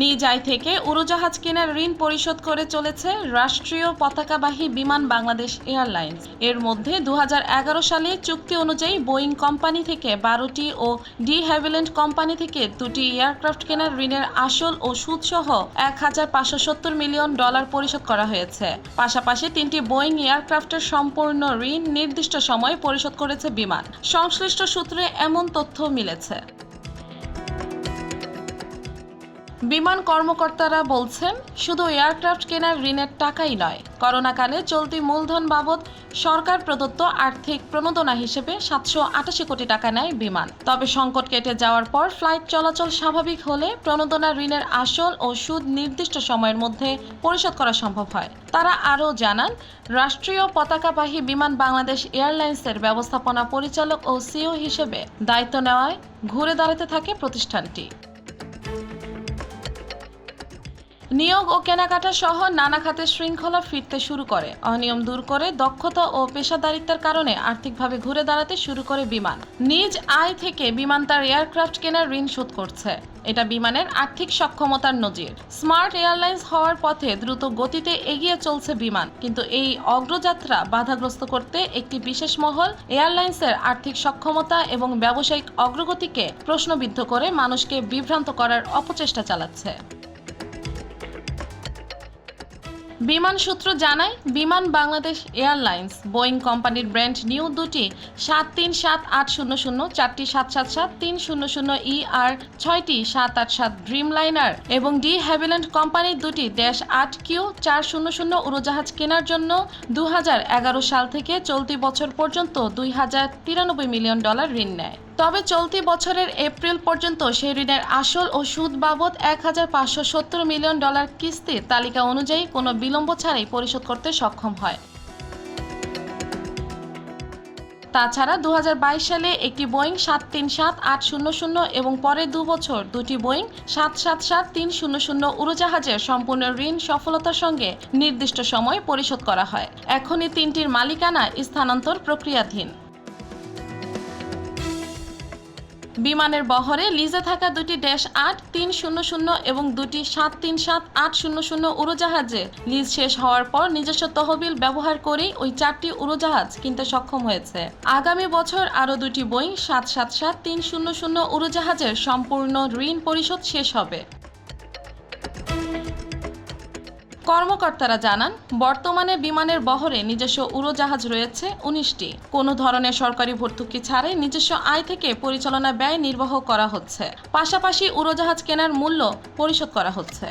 নিজ আয় থেকে উড়োজাহাজ কেনার ঋণ পরিশোধ করে চলেছে রাষ্ট্রীয় পতাকাবাহী বিমান বাংলাদেশ এয়ারলাইন্স। এর মধ্যে দু হাজার এগারো সালে চুক্তি অনুযায়ী বোয়িং কোম্পানি থেকে বারোটি ও ডি হ্যাভিল্যান্ড কোম্পানি থেকে দুটি এয়ারক্রাফট কেনার ঋণের আসল ও সুদসহ এক হাজার পাঁচশো সত্তর মিলিয়ন ডলার পরিশোধ করা হয়েছে। পাশাপাশি তিনটি বোয়িং এয়ারক্রাফটের সম্পূর্ণ ঋণ নির্দিষ্ট সময়ে পরিশোধ করেছে বিমান। সংশ্লিষ্ট সূত্রে এমন তথ্য মিলেছে। বিমান কর্মকর্তারা বলছেন, শুধু এয়ারক্রাফট কেনার ঋণের টাকাই নয়, করোনাকালে চলতি মূলধন বাবদ সরকার প্রদত্ত আর্থিক প্রণোদনা হিসেবে সাতশো আটাশি কোটি টাকা নেয় বিমান। তবে সংকট কেটে যাওয়ার পর ফ্লাইট চলাচল স্বাভাবিক হলে প্রণোদনা ঋণের আসল ও সুদ নির্দিষ্ট সময়ের মধ্যে পরিশোধ করা সম্ভব হয়। তারা আরও জানান, রাষ্ট্রীয় পতাকাবাহী বিমান বাংলাদেশ এয়ারলাইন্সের ব্যবস্থাপনা পরিচালক ও সিও হিসেবে দায়িত্ব নেওয়ায় ঘুরে দাঁড়াতে থাকে প্রতিষ্ঠানটি। নিয়োগ ও কেনাকাটা সহ নানা খাতে শৃঙ্খলা ফিরতে শুরু করে। অনিয়ম দূর করে দক্ষতা ও পেশাদারিত্বের কারণে আর্থিকভাবে ঘুরে দাঁড়াতে শুরু করে বিমান। নিজ আয় থেকে বিমান তার এয়ারক্রাফট কেনার ঋণ শোধ করছে। এটা বিমানের আর্থিক সক্ষমতার নজির। স্মার্ট এয়ারলাইন্স হওয়ার পথে দ্রুত গতিতে এগিয়ে চলছে বিমান, কিন্তু এই অগ্রযাত্রা বাধাগ্রস্ত করতে একটি বিশেষ মহল এয়ারলাইন্সের আর্থিক সক্ষমতা এবং ব্যবসায়িক অগ্রগতিকে প্রশ্নবিদ্ধ করে মানুষকে বিভ্রান্ত করার অপচেষ্টা চালাচ্ছে। বিমান সূত্র জানায়, বিমান বাংলাদেশ এয়ারলাইন্স, বোয়িং কোম্পানির ব্র্যান্ড নিউ দুটি সাত তিন সাত আট শূন্য শূন্য, চারটি সাত সাত সাত, তিন শূন্য শূন্য ই আর ছয়টি সাত আট সাত ড্রিম লাইনার এবং ডি হ্যাভিল্যান্ড কোম্পানির দুটি ড্যাশ আট কিউ, চার শূন্য শূন্য উড়োজাহাজ কেনার জন্য দু হাজার এগারো সাল থেকে চলতি বছর পর্যন্ত দুই হাজার তিরানব্বই মিলিয়ন ডলার ঋণ নেয়। তবে চলতি বছরের এপ্রিল পর্যন্ত সেই ঋণের আসল ও সুদ বাবদ এক হাজার পাঁচশো সত্তর মিলিয়ন ডলার কিস্তির তালিকা অনুযায়ী কোনো বিলম্ব ছাড়াই পরিশোধ করতে সক্ষম হয়। তাছাড়া দু হাজার বাইশ সালে একটি বোয়িং সাত তিন সাত আট শূন্য শূন্য এবং পরের দু বছর দুটি বোয়িং সাত সাত সাত তিন শূন্য শূন্য উড়োজাহাজের সম্পূর্ণ ঋণ সফলতার সঙ্গে নির্দিষ্ট সময় পরিশোধ করা হয়। এখনই তিনটির মালিকানা স্থানান্তর প্রক্রিয়াধীন। বিমানের বহরে লিজে থাকা দুটি ড্যাশ আট তিন শূন্য শূন্য এবং দুটি সাত তিন সাত আট শূন্য শূন্য উড়োজাহাজে লিজ শেষ হওয়ার পর নিজস্ব তহবিল ব্যবহার করেই ওই চারটি উড়োজাহাজ কিনতে সক্ষম হয়েছে। আগামী বছর আরও দুটি বই সাত সাত সাত তিন শূন্য শূন্য উড়োজাহাজের সম্পূর্ণ ঋণ পরিশোধ শেষ হবে। কর্মকর্তারা জানান, বর্তমানে বিমানের বহরে নিজস্ব উড়োজাহাজ রয়েছে উনিশটি। কোনো ধরনের সরকারি ভর্তুকি ছাড়াই নিজস্ব আয় থেকে পরিচালনা ব্যয় নির্বাহ করা হচ্ছে। পাশাপাশি উড়োজাহাজ কেনার মূল্য পরিশোধ করা হচ্ছে।